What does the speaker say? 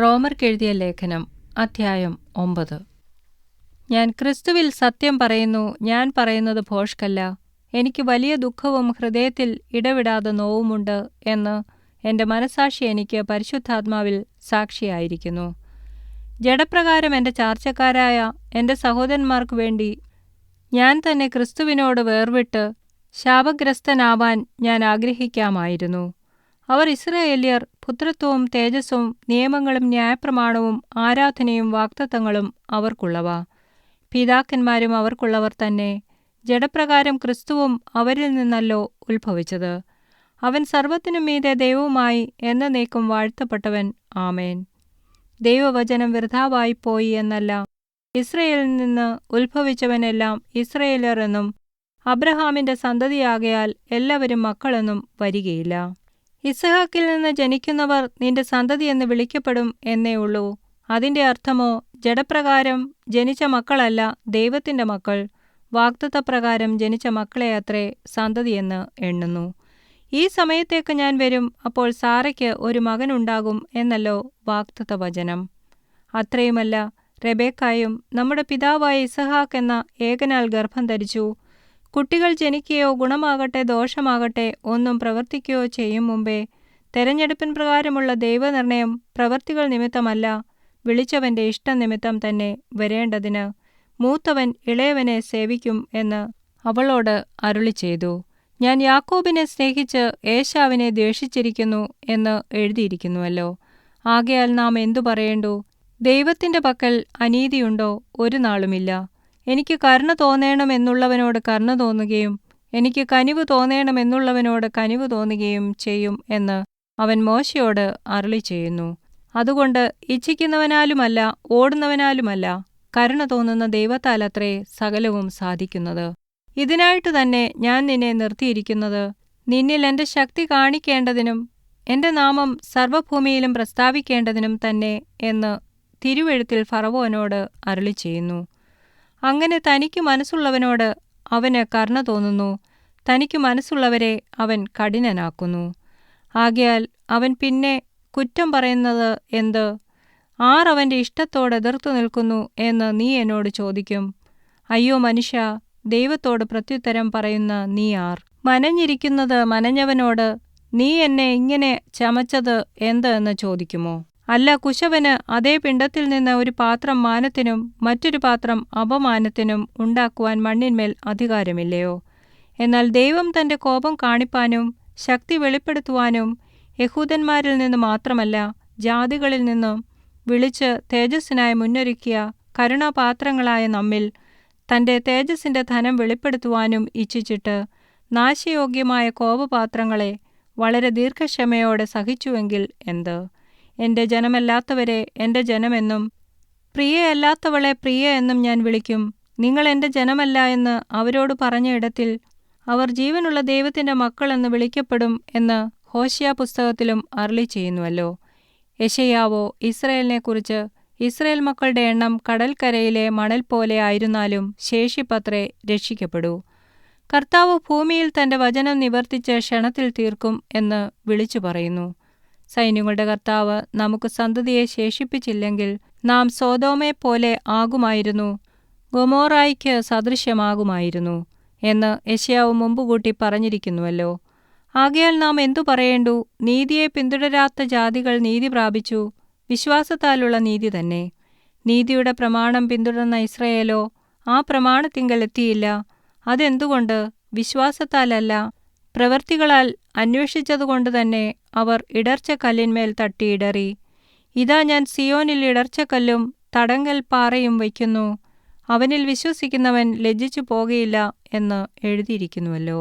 റോമർക്കെഴുതിയ ലേഖനം അധ്യായം ഒമ്പത്. ഞാൻ ക്രിസ്തുവിൽ സത്യം പറയുന്നു ഞാൻ പറയുന്നത് ഭോഷ്കല്ല. എനിക്ക് വലിയ ദുഃഖവും ഹൃദയത്തിൽ ഇടവിടാതെ നോവുമുണ്ട് എന്ന് എന്റെ മനസാക്ഷി എനിക്ക് പരിശുദ്ധാത്മാവിൽ സാക്ഷിയായിരിക്കുന്നു. ജഡപ്രകാരം എന്റെ ചാർച്ചക്കാരായ എന്റെ സഹോദരന്മാർക്ക് വേണ്ടി ഞാൻ തന്നെ ക്രിസ്തുവിനോട് വേർവിട്ട് ശാപഗ്രസ്തനാവാൻ ഞാൻ ആഗ്രഹിക്കാമായിരുന്നു. അവർ ഇസ്രായേലിയർ പുത്രത്വവും തേജസ്സും നിയമങ്ങളും ന്യായപ്രമാണവും ആരാധനയും വാക്തത്വങ്ങളും അവർക്കുള്ളവ. പിതാക്കന്മാരും അവർക്കുള്ളവർ തന്നെ ജഡപ്രകാരം ക്രിസ്തുവും അവരിൽ നിന്നല്ലോ ഉത്ഭവിച്ചത്. അവൻ സർവത്തിനും മീതെ ദൈവവുമായി എന്നേക്കും വാഴ്ത്തപ്പെട്ടവൻ. ആമേൻ. ദൈവവചനം വൃഥാവായിപ്പോയി എന്നല്ല. ഇസ്രയേലിൽ നിന്ന് ഉത്ഭവിച്ചവനെല്ലാം ഇസ്രയേലർ എന്നും അബ്രഹാമിന്റെ സന്തതിയാകയാൽ എല്ലാവരും മക്കളെന്നും വരികയില്ല. ഇസഹാക്കിൽ നിന്ന് ജനിക്കുന്നവർ നിന്റെ സന്തതി എന്ന് വിളിക്കപ്പെടും എന്നേ ഉള്ളൂ. അതിന്റെ അർത്ഥമോ ജഡപ്രകാരം ജനിച്ച മക്കളല്ല ദൈവത്തിന്റെ മക്കൾ. വാഗ്ദത്തപ്രകാരം ജനിച്ച മക്കളെ അത്രേ സന്തതിയെന്ന് എണ്ണുന്നു. ഈ സമയത്തേക്ക് ഞാൻ വരും അപ്പോൾ സാറയ്ക്ക് ഒരു മകനുണ്ടാകും എന്നല്ലോ വാക്തത്വ വചനം അത്രയുമല്ല റെബേക്കായും നമ്മുടെ പിതാവായ ഇസഹാക്ക് എന്ന ഏകനാൽ ഗർഭം ധരിച്ചു. കുട്ടികൾ ജനിക്കുകയോ ഗുണമാകട്ടെ ദോഷമാകട്ടെ ഒന്നും പ്രവർത്തിക്കുകയോ ചെയ്യും മുമ്പേ തെരഞ്ഞെടുപ്പിൻ പ്രകാരമുള്ള ദൈവനിർണയം പ്രവർത്തികൾ നിമിത്തമല്ല വിളിച്ചവന്റെ ഇഷ്ടനിമിത്തം തന്നെ വരേണ്ടതിന് മൂത്തവൻ ഇളയവനെ സേവിക്കും എന്ന് അവളോട് അരുളി ചെയ്തു. ഞാൻ യാക്കോബിനെ സ്നേഹിച്ച് ഏശാവിനെ ദ്വേഷിച്ചിരിക്കുന്നു എന്ന് എഴുതിയിരിക്കുന്നുവല്ലോ. ആകയാൽ നാം എന്തു പറയേണ്ടു? ദൈവത്തിന്റെ പക്കൽ അനീതിയുണ്ടോ? ഒരു നാളുമില്ല. എനിക്ക് കരുണ തോന്നേണമെന്നുള്ളവനോട് കരുണ തോന്നുകയും എനിക്ക് കനിവ് തോന്നേണമെന്നുള്ളവനോട് കനിവ് തോന്നുകയും ചെയ്യും എന്ന് അവൻ മോശയോട് അരളി ചെയ്യുന്നു. അതുകൊണ്ട് ഇച്ഛിക്കുന്നവനാലുമല്ല ഓടുന്നവനാലുമല്ല കരുണ തോന്നുന്ന ദൈവത്താലത്രേ സകലവും സാധിക്കുന്നത്. ഇതിനായിട്ട് തന്നെ ഞാൻ നിന്നെ നിർത്തിയിരിക്കുന്നത്. നിന്നിൽ എന്റെ ശക്തി കാണിക്കേണ്ടതിനും എന്റെ നാമം സർവഭൂമിയിലും പ്രസ്താവിക്കേണ്ടതിനും തന്നെ എന്ന് തിരുവെഴുത്തിൽ ഫറവോനോട് അരുളി ചെയ്യുന്നു. അങ്ങനെ തനിക്ക് മനസ്സുള്ളവനോട് അവന് കർണ തോന്നുന്നു. തനിക്ക് മനസ്സുള്ളവരെ അവൻ കഠിനനാക്കുന്നു. ആകയാൽ അവൻ പിന്നെ കുറ്റം പറയുന്നത് എന്ത്? ആർ അവന്റെ ഇഷ്ടത്തോട് എതിർത്തു നിൽക്കുന്നു എന്ന് നീ എന്നോട് ചോദിക്കും. അയ്യോ മനുഷ്യ ദൈവത്തോട് പ്രത്യുത്തരം പറയുന്ന നീ ആർ? മനഞ്ഞിരിക്കുന്നത് മനഞ്ഞവനോട് നീ എന്നെ ഇങ്ങനെ ചമച്ചത് എന്ത് എന്ന് ചോദിക്കുമോ? അല്ല കുശവന് അതേ പിണ്ടത്തിൽ നിന്ന് ഒരു പാത്രം മാനത്തിനും മറ്റൊരു പാത്രം അപമാനത്തിനും ഉണ്ടാക്കുവാൻ മണ്ണിന്മേൽ അധികാരമില്ലയോ? എന്നാൽ ദൈവം തന്റെ കോപം കാണിപ്പാനും ശക്തി വെളിപ്പെടുത്തുവാനും യഹൂദന്മാരിൽ നിന്ന് മാത്രമല്ല ജാതികളിൽ നിന്നും വിളിച്ച് തേജസ്സിനായി മുന്നൊരുക്കിയ കരുണാപാത്രങ്ങളായ നമ്മിൽ തന്റെ തേജസ്സിന്റെ ധനം വെളിപ്പെടുത്തുവാനും ഇച്ഛിച്ചിട്ട് നാശയോഗ്യമായ കോപപാത്രങ്ങളെ വളരെ ദീർഘക്ഷമയോടെ സഹിച്ചുവെങ്കിൽ എന്ത്? എന്റെ ജനമല്ലാത്തവരെ എന്റെ ജനമെന്നും പ്രിയയല്ലാത്തവളെ പ്രിയ എന്നും ഞാൻ വിളിക്കും. നിങ്ങൾ എന്റെ ജനമല്ല എന്ന് അവരോട് പറഞ്ഞ ഇടത്തിൽ അവർ ജീവനുള്ള ദൈവത്തിന്റെ മക്കളെന്ന് വിളിക്കപ്പെടും എന്ന് ഹോഷ്യ പുസ്തകത്തിലും അർളി ചെയ്യുന്നുവല്ലോ. യശയാവോ ഇസ്രയേലിനെക്കുറിച്ച് ഇസ്രയേൽ മക്കളുടെ എണ്ണം കടൽക്കരയിലെ മണൽ പോലെ ആയിരുന്നാലും ശേഷിപ്പത്രേ രക്ഷിക്കപ്പെടൂ. കർത്താവ് ഭൂമിയിൽ തന്റെ വചനം നിവർത്തിച്ച് ക്ഷണത്തിൽ തീർക്കും എന്ന് വിളിച്ചു പറയുന്നു. സൈന്യങ്ങളുടെ കർത്താവ് നമുക്ക് സന്തതിയെ ശേഷിപ്പിച്ചില്ലെങ്കിൽ നാം സോതോമെ പോലെ ആകുമായിരുന്നു. ഗൊമോറായിക്ക് സദൃശ്യമാകുമായിരുന്നു എന്ന് യശയാവ് മുമ്പുകൂട്ടി പറഞ്ഞിരിക്കുന്നുവല്ലോ. ആകയാൽ നാം എന്തു പറയേണ്ടു? നീതിയെ പിന്തുടരാത്ത ജാതികൾ നീതി പ്രാപിച്ചു. വിശ്വാസത്താലുള്ള നീതി തന്നെ. നീതിയുടെ പ്രമാണം പിന്തുടർന്ന ഇസ്രയേലോ ആ പ്രമാണത്തിങ്കൽ എത്തിയില്ല. അതെന്തുകൊണ്ട്? വിശ്വാസത്താലല്ല. പ്രവൃത്തികളാൽ അന്വേഷിച്ചതുകൊണ്ട് തന്നെ അവർ ഇടർച്ചക്കല്ലിന്മേൽ തട്ടിയിടറി. ഇതാ ഞാൻ സിയോനിൽ ഇടർച്ചക്കല്ലും തടങ്കൽ പാറയും വയ്ക്കുന്നു. അവനിൽ വിശ്വസിക്കുന്നവൻ ലജ്ജിച്ചു പോകയില്ല എന്ന് എഴുതിയിരിക്കുന്നുവല്ലോ.